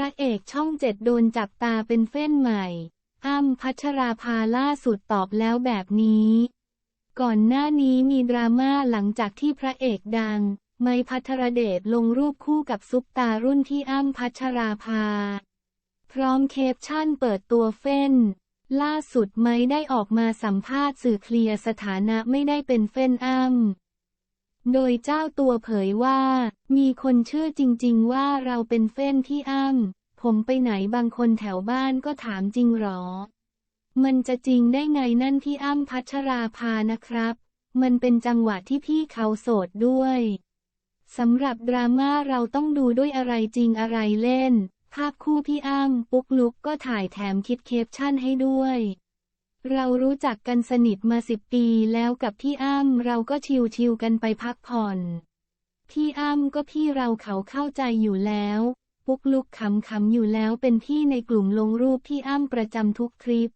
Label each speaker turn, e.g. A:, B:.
A: ระเอกช่องเจ็ดโดนจับตาเป็นเฟ้นใหม่ อ้ำพัชราภาล่าสุดตอบแล้วแบบนี้ ก่อนหน้านี้มีดราม่าหลังจากที่พระเอกดัง ไมพัทรเดชลงรูปคู่กับซุปตารุ่นที่อ้ำพัชราภา พร้อมเคปชั่นเปิดตัวเฟ้น ล่าสุดไมได้ออกมาสัมภาษณ์สื่อเคลียร์สถานะไม่ได้เป็นเฟ้นอ้ำ โดยเจ้าตัวเผยว่า มีคนเชื่อจริง ๆ ว่าเราเป็นเฟ้นที่อ้ำผมไปไหนบางคนแถวบ้านก็ถามจริงหรอ มันจะจริงได้ไงนั่นที่อ้ำพัชราภานะครับ มันเป็นจังหวะที่พี่เขาโสดด้วยสำหรับดราม่าเราต้องดูด้วยอะไรจริงอะไรเล่น ภาพคู่พี่อ้ำปุ๊กลุกก็ถ่ายแถมคิดเคปชั่นให้ด้วย เรารู้จักกันสนิทมาสิบปีแล้วกับพี่อ้ำเราก็ชิวๆกันไปพักผ่อน พี่อ้ำก็พี่เราเขาเข้าใจอยู่แล้ว ปุ๊กลุกขำๆอยู่แล้วเป็นพี่ในกลุ่มลงรูปพี่อ้ำประจำทุกคลิป